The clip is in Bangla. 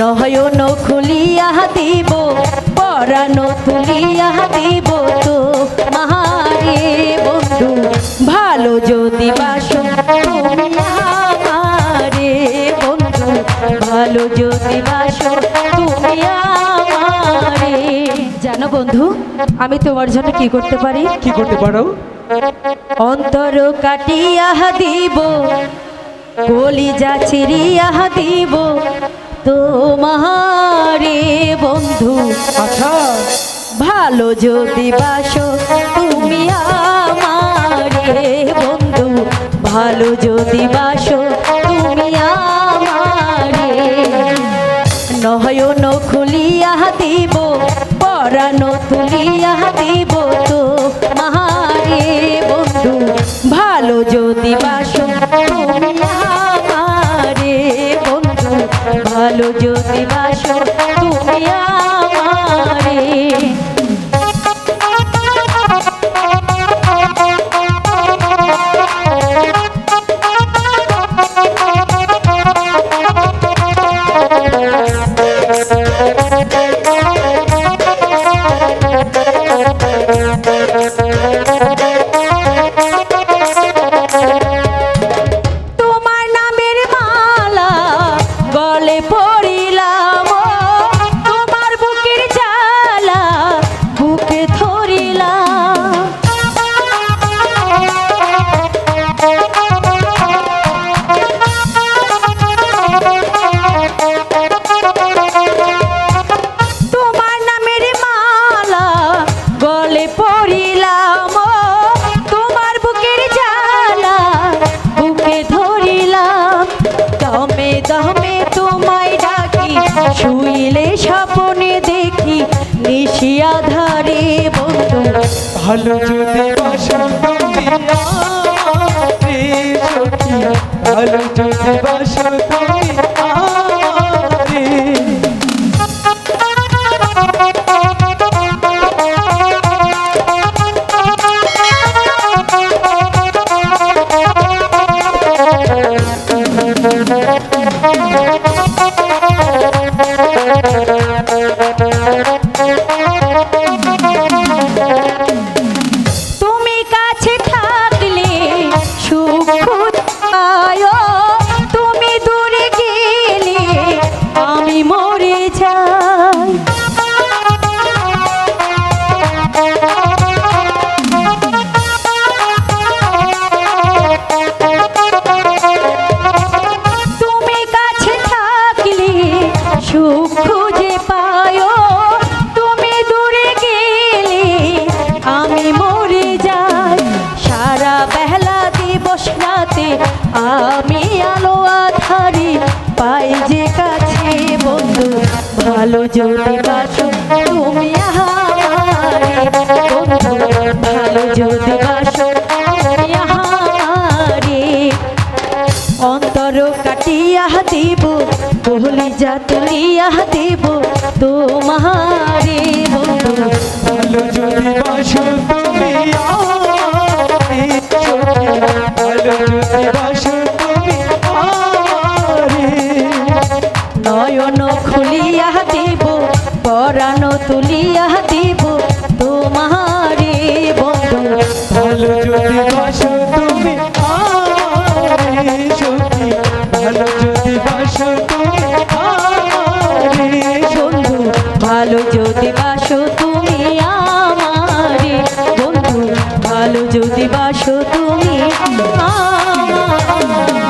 নয়ন খুলিয়া দিব পরানো তুলিয়া দিব তো। মাহারে বন্ধু ভালো যদি বাসো তুমি আমারে বন্ধু ভালো যদি বাসো তুমি আমারে। জানো বন্ধু আমি তোমার জন্য কি করতে পারি? কি করতে পারো? অন্তর কাটিয়া দিব কলিজা চিরিয়া দিব তোমারে বন্ধু। আচ্ছা। ভালো যদি বাসো তুমি আমারে বন্ধু। ভালো যদি বাসো তুমি আমারে। নয়ন খুলিয়া দিব পরানো তুলিয়া দিব তো মাহারে বন্ধু। ভালো যদি বাসো ভালো ভালো যদি বাসো তুমি আমারে সখী ভালো যদি বাসো তুমি আমারে আধারি পাই যে কাছে বন্ধু, ভালো যদি বাসো, তুমি ভালো যদি বাসো অন্তর কাটিয়া দিব কহলি যা তুলিয়া দিব, তোমারে বন্ধু, ভালো যদি বাসো। নয়ন খুলিয়া দিব পরানো তুলিয়া দিব তোমারে বন্ধু। ভালো যদি বাসো তুমি ভালো যদি বাসো তুমি বন্ধু। ভালো যদি বাসো তুমি আমারে বন্ধু। ভালো যদি বাসো তুমি আমারে